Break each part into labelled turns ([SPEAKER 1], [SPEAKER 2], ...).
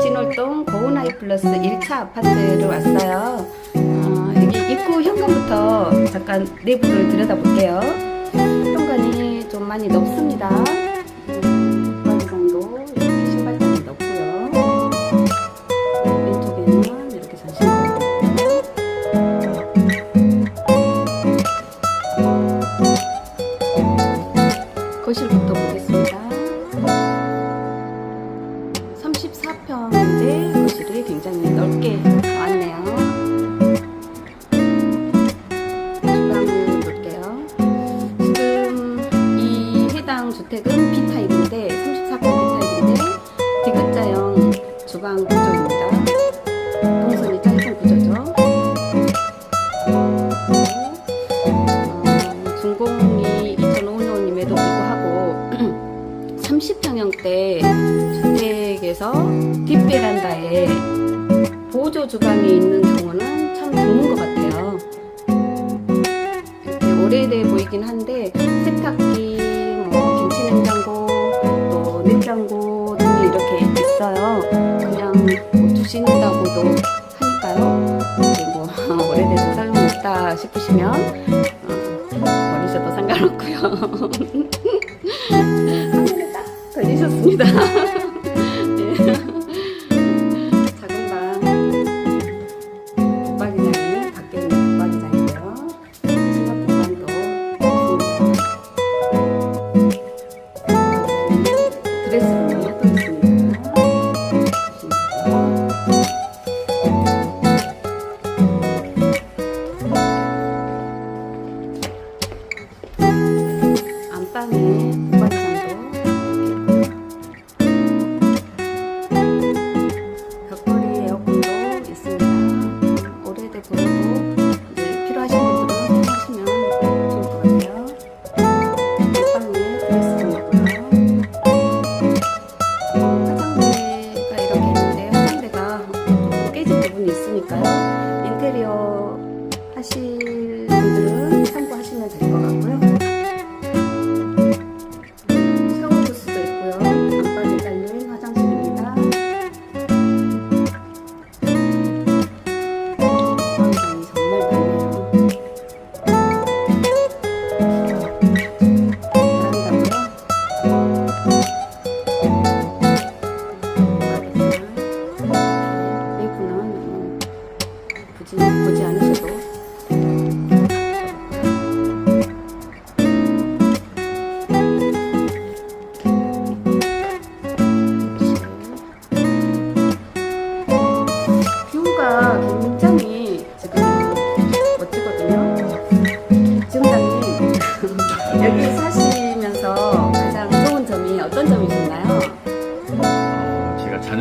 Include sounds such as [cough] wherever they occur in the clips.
[SPEAKER 1] 진월동 고운하이 플러스 1차 아파트로 왔어요. 어, 여기 입구 현관부터 잠깐 내부를 들여다볼게요. 현관이 좀 많이 넓습니다. 이 해당 주택은 B타입인데 34평 B타입인데 디귿자형 주방 구조입니다. 동선이 짧은 구조죠. 어, 준공이 2005년임에도 불구하고 [clears throat] 30평형대 주택에서 뒷베란다에 보조 주방이 있는 경우는 참 드문 것 같아요. 이렇게 오래돼 보이긴 한데 세탁기, 뭐 두신다고도 하니까요. 이게 뭐 오래돼서 사용없다 싶으시면 어, 버리셔도 상관없고요. [laughs] 걸리셨습니다. [laughs] 있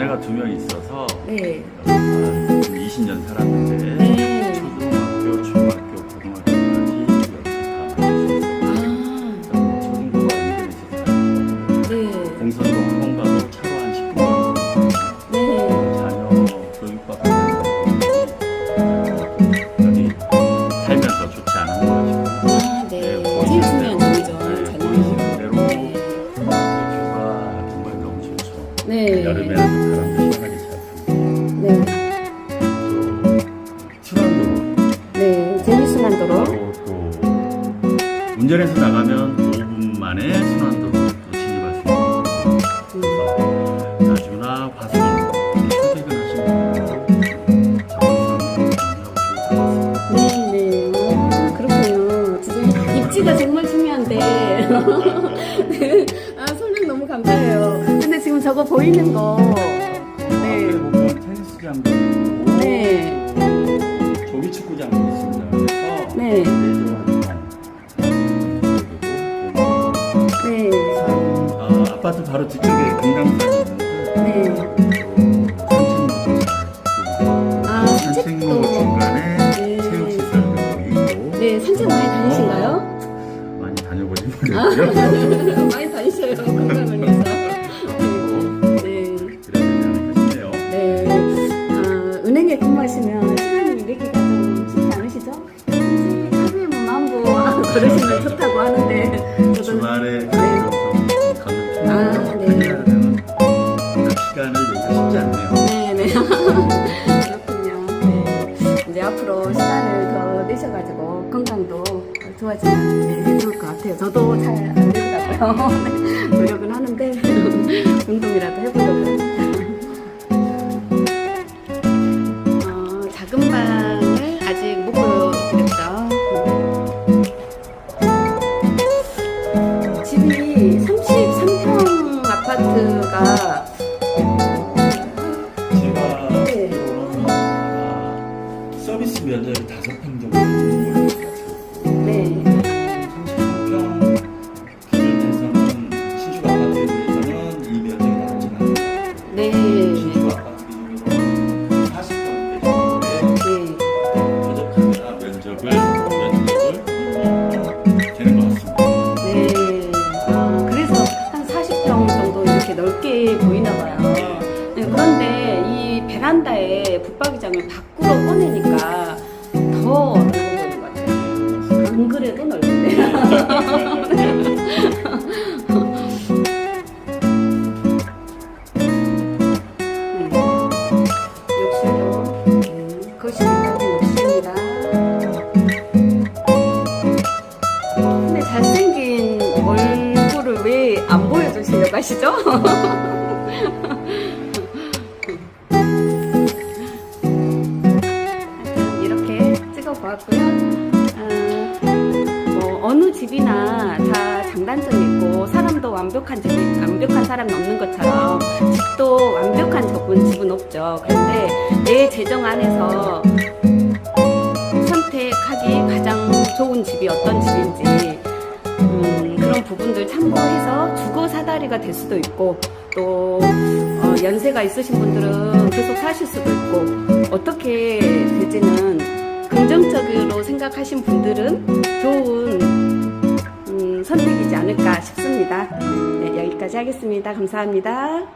[SPEAKER 2] 자녀가 두 명 있어서
[SPEAKER 1] 네.
[SPEAKER 2] 한 20년 살았는데 순환도로. 운전해서 나가면 5분 만에 순환도로 또 진입할 수 있고 나주나 화성 출퇴근하시는 분들도 접근성이 굉장히 좋을 것 같습니다.
[SPEAKER 1] 네, 네. 아, 그렇군요. 지금 입지가 정말 중요한데. 네. [laughs] 아, 설명 너무 감사해요. 근데 지금 저거 보이는 거.
[SPEAKER 2] 앞에
[SPEAKER 1] 네.
[SPEAKER 2] 보면 테니스장도 있고
[SPEAKER 1] 네.
[SPEAKER 2] 또 조기 축구장도 있습니다. 그래서
[SPEAKER 1] 네. 네.
[SPEAKER 2] 산, 아, 아파트 바로 뒤쪽에 금강산이 있는데
[SPEAKER 1] 네. 아,
[SPEAKER 2] 있고 산책로
[SPEAKER 1] 산책도.
[SPEAKER 2] 중간에
[SPEAKER 1] 네.
[SPEAKER 2] 체육시설도 보이고
[SPEAKER 1] 네, 산책 많이 다니신가요?
[SPEAKER 2] 많이 다녀보진 못했고요. [laughs]
[SPEAKER 1] 많이 다니셔요, 건강을 위해서. 네.
[SPEAKER 2] 않을까 싶네요.
[SPEAKER 1] 네. 아, 은행에 근무하시면 좋아지면 네, 좋을 것 같아요. 저도 잘 안 되더라고요. 베란다에 붙박이장을 밖으로 꺼내니까 더 넓어 보이는 것 같아요. 안 그래도 넓은데. 네. 근데 잘생긴 얼굴을 왜 안 보여주시려고 하시죠? [laughs] 찍어보았고요. 아, 뭐 어느 집이나 다 장단점이 있고 사람도 완벽한 집이 완벽한 사람이 없는 것처럼 집도 완벽한 접은 집은 없죠. 그런데 내 재정 안에서 선택하기 가장 좋은 집이 어떤 집인지 음, 그런 부분들 참고해서 주거 사다리가 될 수도 있고 또 어, 연세가 있으신 분들은 계속 사실 수도 있고 어떻게 될지는 긍정적으로 생각하신 분들은 좋은 음, 선택이지 않을까 싶습니다. 네, 여기까지 하겠습니다. 감사합니다.